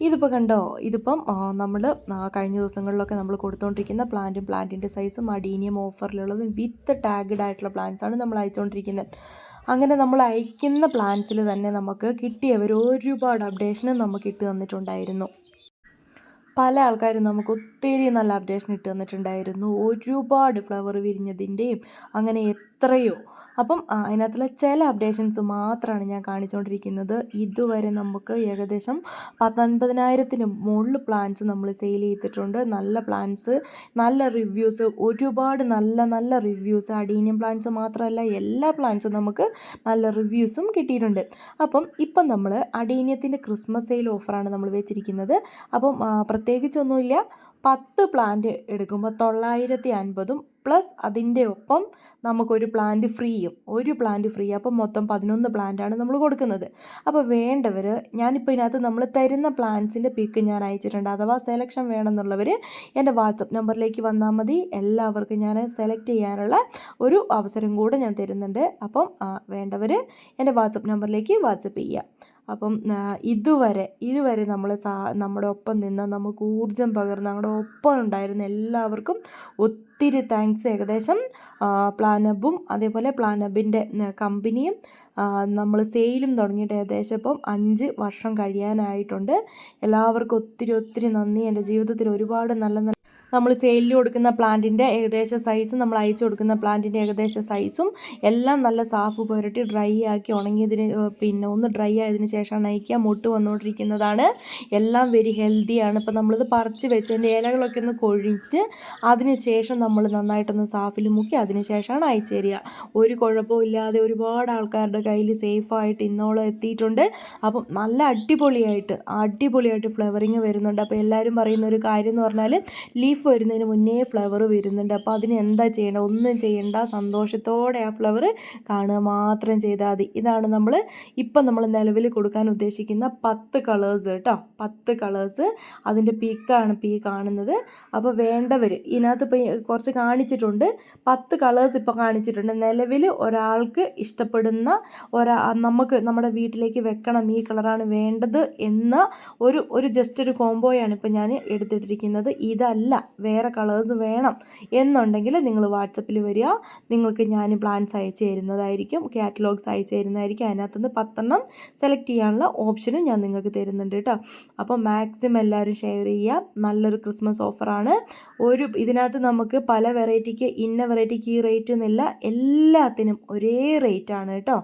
ഇതിപ്പോൾ കണ്ടോ? ഇതിപ്പം നമ്മൾ കഴിഞ്ഞ ദിവസങ്ങളിലൊക്കെ നമ്മൾ കൊടുത്തുകൊണ്ടിരിക്കുന്ന പ്ലാന്റും പ്ലാന്റിന്റെ സൈസും അഡീനിയം ഓഫറിലുള്ളതും വിത്ത് ടാഗഡ് ആയിട്ടുള്ള പ്ലാന്റ്സ് ആണ് നമ്മൾ അയച്ചുകൊണ്ടിരിക്കുന്നത് അങ്ങനെ നമ്മൾ അയക്കുന്ന പ്ലാന്റ്സിൽ തന്നെ നമുക്ക് കിട്ടിയവർ ഒരുപാട് അപ്ഡേഷനും നമുക്ക് ഇട്ട് തന്നിട്ടുണ്ടായിരുന്നു. പല ആൾക്കാരും നമുക്ക് ഒത്തിരി നല്ല അപ്ഡേഷൻ ഇട്ട് തന്നിട്ടുണ്ടായിരുന്നു. ഒരുപാട് ഫ്ലവർ വിരിഞ്ഞതിന്റെയും അങ്ങനെ എത്രയോ അപ്പം അതിനകത്തുള്ള ചില അപ്ഡേഷൻസ് മാത്രമാണ് ഞാൻ കാണിച്ചുകൊണ്ടിരിക്കുന്നത് ഇതുവരെ നമുക്ക് ഏകദേശം പത്തൊൻപതിനായിരത്തിന് മുകളിൽ പ്ലാൻസ് നമ്മൾ സെയിൽ ചെയ്തിട്ടുണ്ട്. നല്ല പ്ലാൻസ് നല്ല റിവ്യൂസ് ഒരുപാട് നല്ല നല്ല റിവ്യൂസ് അഡീനിയം പ്ലാൻസ് മാത്രമല്ല എല്ലാ പ്ലാൻസും നമുക്ക് നല്ല റിവ്യൂസും കിട്ടിയിട്ടുണ്ട്. അപ്പം ഇപ്പം നമ്മൾ അഡീനിയത്തിന്റെ ക്രിസ്മസ് സെയിൽ ഓഫറാണ് നമ്മൾ വെച്ചിരിക്കുന്നത്. അപ്പം പ്രത്യേകിച്ചൊന്നുമില്ല. പത്ത് പ്ലാന്റ് എടുക്കുമ്പോൾ തൊള്ളായിരത്തി അൻപതും പ്ലസ് അതിന്റെ ഒപ്പം നമുക്കൊരു പ്ലാന്റ് ഫ്രീയും ഒരു പ്ലാന്റ് ഫ്രീ അപ്പം മൊത്തം പതിനൊന്ന് പ്ലാന്റാണ് നമ്മൾ കൊടുക്കുന്നത്. അപ്പോൾ വേണ്ടവർ ഞാനിപ്പോൾ ഇതിനകത്ത് നമ്മൾ തരുന്ന പ്ലാന്റ്സിന്റെ പിക്ക് ഞാൻ അയച്ചിട്ടുണ്ട്. അഥവാ സെലക്ഷൻ വേണമെന്നുള്ളവർ എന്റെ വാട്സപ്പ് നമ്പറിലേക്ക് വന്നാൽ മതി. എല്ലാവർക്കും ഞാൻ സെലക്ട് ചെയ്യാനുള്ള ഒരു അവസരം കൂടെ ഞാൻ തരുന്നുണ്ട്. അപ്പം വേണ്ടവർ എന്റെ വാട്സപ്പ് നമ്പറിലേക്ക് വാട്സപ്പ് ചെയ്യുക. അപ്പം ഇതുവരെ ഇതുവരെ നമ്മൾ സാ നമ്മുടെ ഒപ്പം നിന്ന് നമുക്ക് ഊർജം പകർന്ന് നമ്മുടെ ഒപ്പം ഉണ്ടായിരുന്ന എല്ലാവർക്കും ഒത്തിരി താങ്ക്സ്. ഏകദേശം പ്ലാനബും അതേപോലെ പ്ലാനബിന്റെ കമ്പനിയും നമ്മൾ സെയിലും തുടങ്ങിയിട്ട് ഏകദേശം ഇപ്പം അഞ്ച് വർഷം കഴിയാനായിട്ടുണ്ട്. എല്ലാവർക്കും ഒത്തിരി ഒത്തിരി നന്ദി. എന്റെ ജീവിതത്തിൽ ഒരുപാട് നല്ല നല്ല നമ്മൾ സെയിലിൽ കൊടുക്കുന്ന പ്ലാന്റിന്റെ ഏകദേശ സൈസും നമ്മൾ അയച്ചു കൊടുക്കുന്ന പ്ലാന്റിന്റെ ഏകദേശ സൈസും എല്ലാം നല്ല സാഫ് പുരട്ടി ഡ്രൈ ആക്കി ഉണങ്ങിയതിന് പിന്നെ ഒന്ന് ഡ്രൈ ആയതിനു ശേഷമാണ് അയക്കുക മുട്ട് വന്നുകൊണ്ടിരിക്കുന്നതാണ്. എല്ലാം വെരി ഹെൽത്തിയാണ് ഇപ്പം നമ്മളിത് പറിച്ച് വെച്ചതിന്റെ ഇലകളൊക്കെ ഒന്ന് കൊഴിഞ്ഞ് അതിനുശേഷം നമ്മൾ നന്നായിട്ടൊന്ന് സാഫിൽ മുക്കി അതിനുശേഷമാണ് അയച്ചു തരിക. ഒരു കുഴപ്പമില്ലാതെ ഒരുപാട് ആൾക്കാരുടെ കയ്യിൽ സേഫായിട്ട് ഇന്നോളം എത്തിയിട്ടുണ്ട്. അപ്പം നല്ല അടിപൊളിയായിട്ട് അടിപൊളിയായിട്ട് ഫ്ലവറിങ് വരുന്നുണ്ട്. അപ്പോൾ എല്ലാവരും പറയുന്ന ഒരു കാര്യം എന്ന് പറഞ്ഞാൽ ലീഫ് ലീഫ് വരുന്നതിന് മുന്നേ ഫ്ലവർ വരുന്നുണ്ട്. അപ്പോൾ അതിന് എന്താ ചെയ്യേണ്ടത്? ഒന്നും ചെയ്യേണ്ട. സന്തോഷത്തോടെ ആ ഫ്ലവർ കാണുക മാത്രം ചെയ്താൽ മതി. ഇതാണ് നമ്മൾ ഇപ്പം നമ്മൾ നിലവിൽ കൊടുക്കാൻ ഉദ്ദേശിക്കുന്ന പത്ത് കളേഴ്സ് കേട്ടോ. പത്ത് കളേഴ്സ് അതിന്റെ പീക്കാണ് പീ കാണുന്നത്. അപ്പോൾ വേണ്ടവർ ഇതിനകത്ത് ഇപ്പം കുറച്ച് കാണിച്ചിട്ടുണ്ട്. പത്ത് കളേഴ്സ് ഇപ്പോൾ കാണിച്ചിട്ടുണ്ട്. നിലവിൽ ഒരാൾക്ക് ഇഷ്ടപ്പെടുന്ന ഒരാ നമുക്ക് നമ്മുടെ വീട്ടിലേക്ക് വെക്കണം ഈ കളറാണ് വേണ്ടത് എന്ന ഒരു ഒരു ജസ്റ്റ് ഒരു കോംബോയാണ് ഇപ്പോൾ ഞാൻ എടുത്തിട്ടിരിക്കുന്നത്. ഇതല്ല. വേറെ കളേഴ്സ് വേണം എന്നുണ്ടെങ്കിൽ നിങ്ങൾ വാട്സപ്പിൽ വരിക. നിങ്ങൾക്ക് ഞാൻ പ്ലാൻസ് അയച്ചു തരുന്നതായിരിക്കും. കാറ്റലോഗ്സ് അയച്ചു തരുന്നതായിരിക്കും. അതിനകത്തുനിന്ന് പത്തെണ്ണം സെലക്ട് ചെയ്യാനുള്ള ഓപ്ഷനും ഞാൻ നിങ്ങൾക്ക് തരുന്നുണ്ട് കേട്ടോ. അപ്പോൾ മാക്സിമം എല്ലാവരും ഷെയർ ചെയ്യുക. നല്ലൊരു ക്രിസ്മസ് ഓഫറാണ് ഒരു ഇതിനകത്ത് നമുക്ക് പല വെറൈറ്റിക്ക് ഇന്ന വെറൈറ്റിക്ക് ഈ റേറ്റ് എന്നില്ല. എല്ലാത്തിനും ഒരേ റേറ്റാണ് കേട്ടോ.